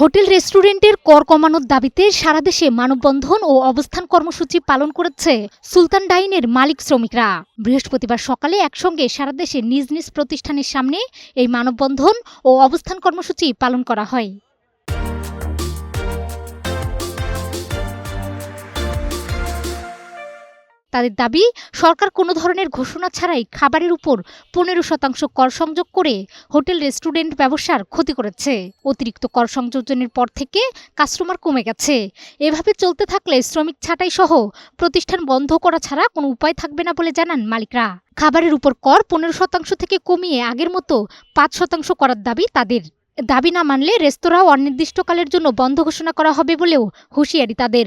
Hotel রেস্টুরেন্টের কর কমানোর দাবিতে সারা দেশে মানববন্ধন ও অবস্থান কর্মসূচি পালন করেছে সুলতান ডাইনের মালিক শ্রমিকরা। বৃহস্পতিবার সকালে একসঙ্গে সারা দেশে নিজ নিজ প্রতিষ্ঠানের সামনে এই মানববন্ধন ও অবস্থান কর্মসূচি পালন করা হয়। তাদের দাবি, সরকার কোনো ধরনের ঘোষণা ছাড়াই খাবারের উপর পনেরো শতাংশ কর সংযোগ করে হোটেল রেস্টুরেন্ট ব্যবসার ক্ষতি করেছে। অতিরিক্ত কর সংযোজনের পর থেকে কাস্টমার কমে গেছে। এভাবে চলতে থাকলে শ্রমিক ছাঁটাই সহ প্রতিষ্ঠান বন্ধ করা ছাড়া কোনো উপায় থাকবে না বলে জানান মালিকরা। খাবারের উপর কর পনেরো শতাংশ থেকে কমিয়ে আগের মতো পাঁচ শতাংশ করার দাবি তাদের। দাবি না মানলে রেস্তোরাঁ অনির্দিষ্টকালের জন্য বন্ধ ঘোষণা করা হবে বলেও হুঁশিয়ারি তাদের।